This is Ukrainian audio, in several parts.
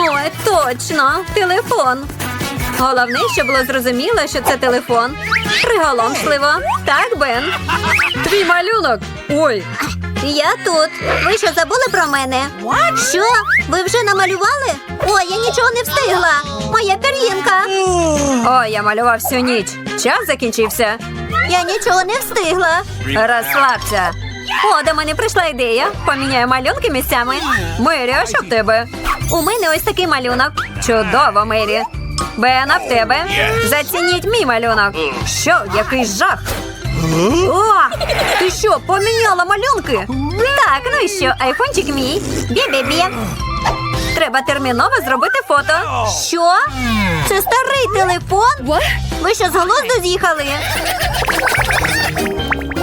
Ой, точно, телефон. Головне, щоб було зрозуміло, що це телефон. Приголомшливо. Так, Бен. Твій малюнок. Ой, Я тут. Ви що забули про мене? Що? Ви вже намалювали? Ой, я нічого не встигла. Моя пір'їнка. ой, я малював всю ніч. Час закінчився. Я нічого не встигла. Розслабся. О, до мене прийшла ідея. Поміняю малюнки місцями. А що в тебе? У мене ось такий малюнок. Чудово, Мері. Бена, в тебе. Зацініть мій малюнок. Що, який жах? О, ти що, поміняла малюнки? Так, ну і що, айфончик мій. Бі-бі-бі. Треба терміново зробити фото. Що? Це старий телефон? Ви що з глузду з'їхали?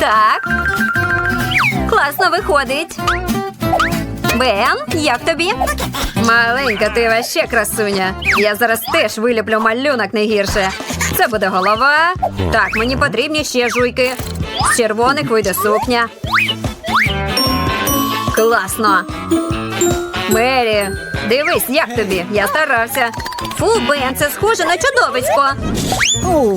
Так. Класно виходить. Бен, як тобі? Маленька, ти ваще красуня. Я зараз теж виліплю малюнок не гірше. Це буде голова. Так, мені потрібні ще жуйки. З червоних вийде сукня. Класно. Мері, дивись, як тобі. Я старався. Фу, Бен, це схоже на чудовисько.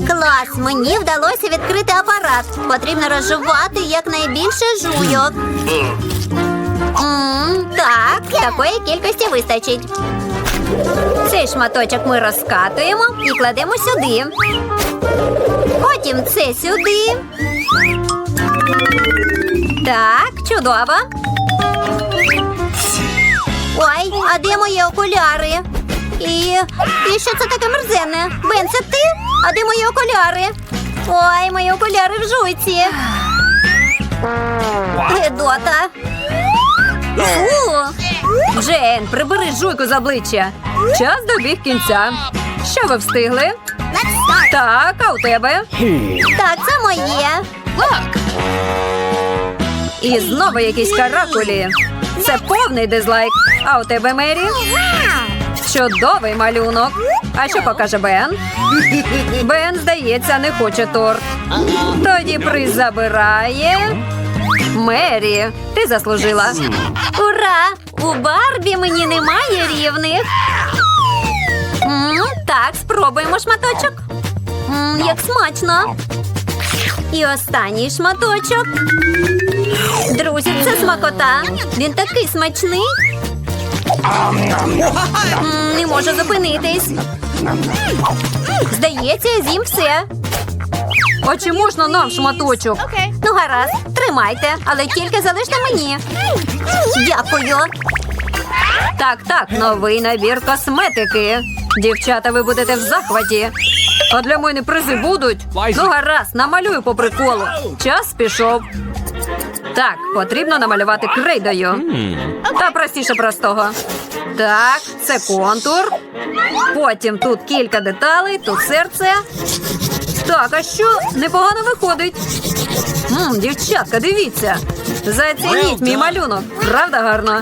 Клас, мені вдалося відкрити апарат. Потрібно розжувати якнайбільше жуйок. М, так, такої кількості вистачить. Цей шматочок ми розкатуємо і кладемо сюди. Потім це сюди. Так, чудово. А де мої окуляри? І, і що це таке мерзенне? Бен, це ти? А де мої окуляри? Ой, мої окуляри в жуйці. Гедота. Джейн, прибери жуйку з обличчя. Час добіг кінця. Що ви встигли? Так, а у тебе? Так, це моє. І знову якісь каракулі. Це повний дизлайк. А у тебе Мері? Чудовий малюнок. А що покаже Бен? Бен, здається, не хоче торт. Тоді приз забирає. Мері, ти заслужила. Ура! У Барбі мені немає рівних. М, так, спробуємо шматочок. М, як смачно. І останній шматочок. Друзі, це смакота. Він такий смачний. М, Не можу зупинитись. Здається, я з'їм все. А чи можна нам шматочок? Ну, гаразд, тримайте, але тільки залиште мені. Дякую. Так, так, новий набір косметики. Дівчата, ви будете в захваті. А для мене призи будуть. Ну, гаразд, намалюю по приколу. Час пішов. Так, потрібно намалювати крейдою. Та простіше простого. Так, це контур. Потім тут кілька деталей, тут серце. Так, а що? Непогано виходить. Мм, дівчатка, дивіться. Зацініть мій малюнок. Правда гарно?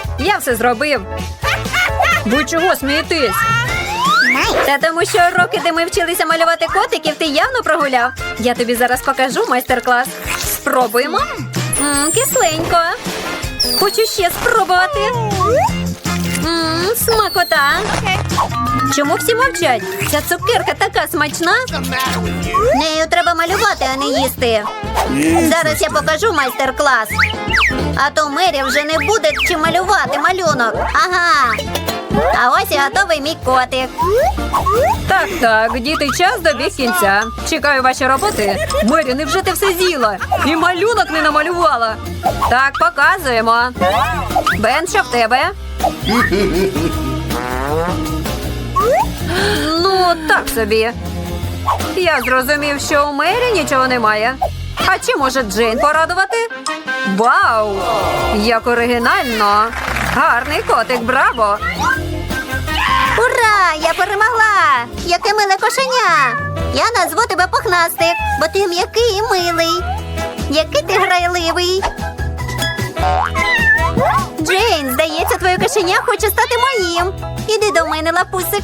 Я все зробив. Ви чого смієтесь? Та тому що роки, де ми вчилися малювати котиків, ти явно прогуляв. Я тобі зараз покажу майстер-клас. Спробуємо. М, кисленько. Хочу ще спробувати. М, смакота. Чому всі мовчать? Ця цукерка така смачна. Нею треба малювати, а не їсти. Зараз я покажу майстер-клас. А то Мері вже не буде чим малювати малюнок. Ага. А ось і готовий мій котик. Так, так, діти, час добіг кінця. Чекаю ваші роботи. Мері, невже ти все з'їла? І малюнок не намалювала. Так, показуємо. Бен, що в тебе? Ну, так собі. Я зрозумів, що у Мері нічого немає. А чи може Джейн порадувати? Вау! Як оригінально! Гарний котик, браво! Ура! Я перемогла! Яке миле кошеня! Я назву тебе пухнастик, бо ти м'який і милий. Який ти грайливий. Джейн, здається, твоє кошеня хоче стати моїм. Іди до мене, лапусик.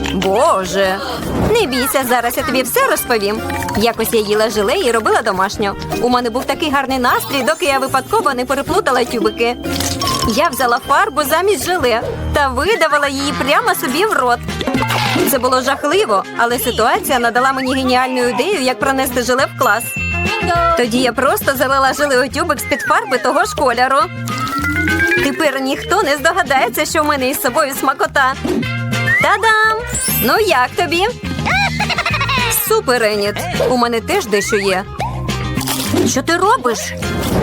Боже. Не бійся, зараз я тобі все розповім. Якось я їла желе і робила домашню. У мене був такий гарний настрій, доки я випадково не переплутала тюбики. Я взяла фарбу замість желе та видавила її прямо собі в рот. Це було жахливо, але ситуація надала мені геніальну ідею, як пронести желе в клас. Тоді я просто залила желе у тюбик з-під фарби того ж кольору. Тепер ніхто не здогадається, що в мене із собою смакота. Та-дам! Ну як тобі? Супер, Еніт. У мене теж дещо є. Що ти робиш?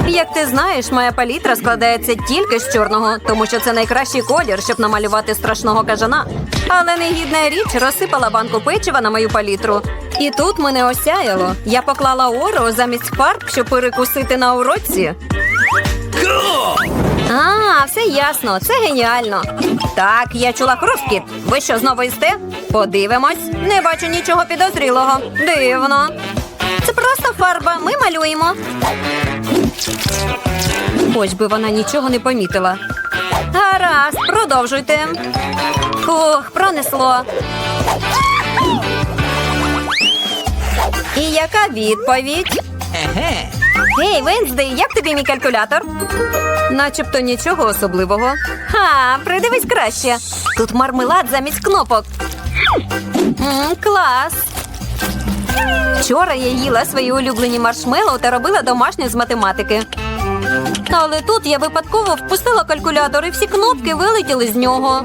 Як ти знаєш, моя палітра складається тільки з чорного, тому що це найкращий колір, щоб намалювати страшного кажана. Але негідна річ розсипала банку печива на мою палітру. І тут мене осяяло. Я поклала орео замість фарб, щоб перекусити на уроці. А, все ясно, це геніально. Так, я чула хрускіт. Ви що знову їсте? Подивимось. Не бачу нічого підозрілого. Дивно. Це просто фарба. Ми малюємо. Хоч би вона нічого не помітила. Гаразд, продовжуйте. Ох, пронесло. І яка відповідь? Гей, Венздей, як тобі мій калькулятор? Начебто нічого особливого. Ха, придивись краще. Тут мармелад замість кнопок. М, клас. Вчора я їла свої улюблені маршмеллоу та робила домашнє з математики. Але тут я випадково впустила калькулятор і всі кнопки вилетіли з нього.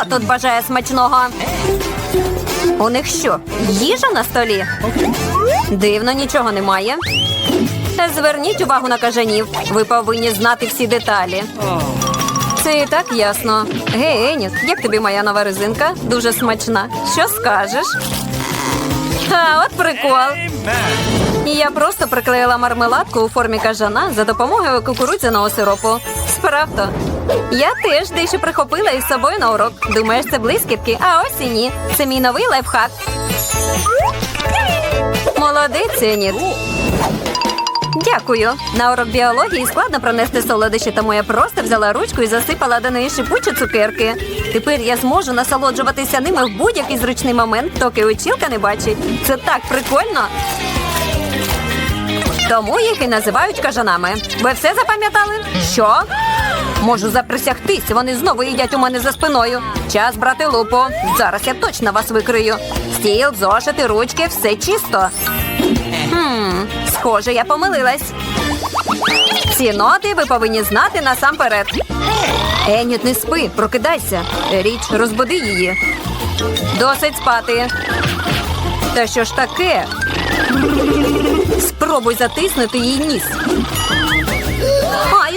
Хто тут бажає смачного? У них що, їжа на столі? Дивно, нічого немає. Зверніть увагу на кажанів. Ви повинні знати всі деталі. Це і так ясно. Гей, Еніт, як тобі моя нова резинка? Дуже смачна. Що скажеш? А, от прикол. Я просто приклеїла мармеладку у формі кажана за допомогою кукурудзяного сиропу. Справді. Я теж дещо прихопила із собою на урок. Думаєш, це блискітки? А ось і ні. Це мій новий лайфхак. Молодець, Еніт. Дякую. На урок біології складно пронести солодощі, тому я просто взяла ручку і засипала до неї шипучі цукерки. Тепер я зможу насолоджуватися ними в будь-який зручний момент, доки училка не бачить. Це так прикольно. Тому їх і називають кажанами. Ви все запам'ятали? Що? Можу заприсягтись, вони знову їдять у мене за спиною. Час брати лупу. Зараз я точно вас викрию. Стіл, зошити, ручки, все чисто. Хм, схоже, я помилилась. Ці ноти ви повинні знати насамперед. Еніт, не спи, прокидайся. Річ, розбуди її. Досить спати. Та що ж таке? Спробуй затиснути їй ніс.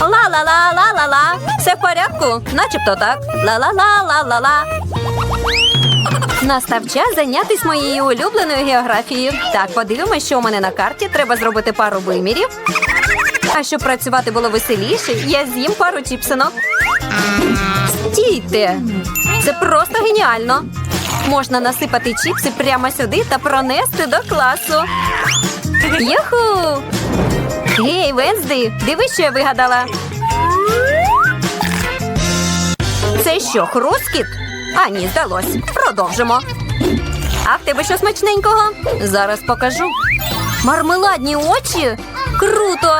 Ла-ла-ла-ла-ла-ла. Все в порядку? Начебто так. Ла-ла-ла-ла-ла-ла. Настав час зайнятися моєю улюбленою географією. Так, подивимось, що у мене на карті. Треба зробити пару вимірів. А щоб працювати було веселіше, я з'їм пару чіпсинок. Стійте! Це просто геніально. Можна насипати чіпси прямо сюди та пронести до класу. Юху! Гей, Венсди, дивись, що я вигадала. Це що, хрускіт? А ні, здалось. Продовжимо. А в тебе що смачненького? Зараз покажу. Мармеладні очі? Круто!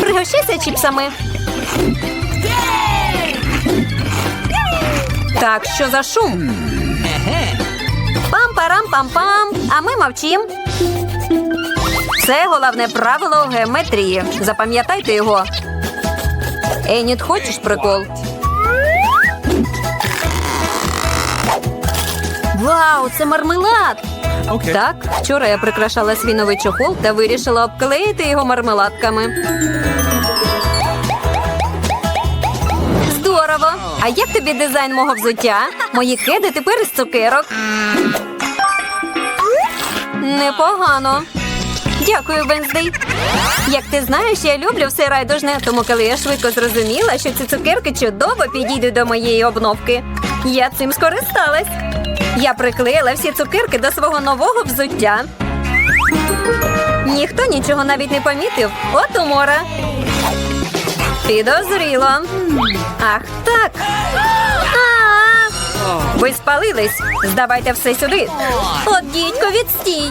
Пригощайся чіпсами. Так, що за шум? Пам-парам-пам-пам. А ми мовчим. Це головне правило геометрії. Запам'ятайте його. Еніт, хочеш прикол? Вау, це мармелад! Okay. Так, вчора я прикрашала свій новий чохол та вирішила обклеїти його мармеладками. Здорово! А як тобі дизайн мого взуття? Мої кеди тепер із цукерок. Непогано. Дякую, Венздей. Як ти знаєш, я люблю все райдужне, тому коли я швидко зрозуміла, що ці цукерки чудово підійдуть до моєї обновки, я цим скористалась. Я приклеїла всі цукерки до свого нового взуття. Ніхто нічого навіть не помітив. От умора. Підозріло. Ах, так. Ви спалились. Здавайте все сюди. От дідько, відстій.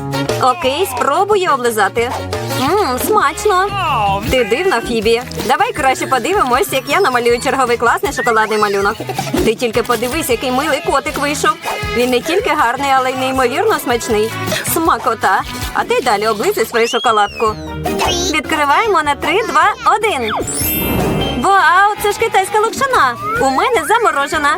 Окей, спробую облизати. Мм, смачно. Ти дивна, Фібі. Давай краще подивимось, як я намалюю черговий класний шоколадний малюнок. Ти тільки подивись, який милий котик вийшов. Він не тільки гарний, але й неймовірно смачний. Смакота. А ти далі облизуй свою шоколадку. Відкриваємо на 3, 2, 1. Вау, це ж китайська локшина. У мене заморожена.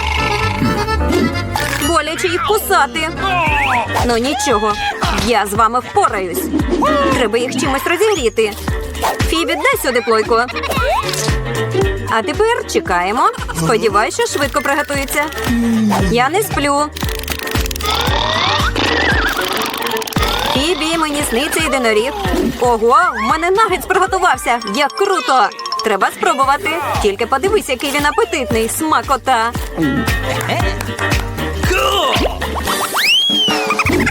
Боляче їх кусати. Ну нічого, я з вами впораюсь. Треба їх чимось розігріти. Фібі, дай сюди плойку. А тепер чекаємо. Сподіваюсь, що швидко приготується. Я не сплю. Фібі, мені сниться єдиноріг. Ого, в мене нагетс приготувався. Як круто! Треба спробувати. Тільки подивись, який він апетитний. Смакота.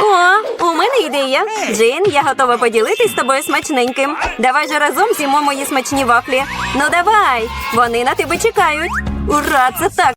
О, у мене ідея. Джин, я готова поділитись з тобою смачненьким. Давай же разом з'їмо мої смачні вафлі. Ну давай, вони на тебе чекають. Ура, це так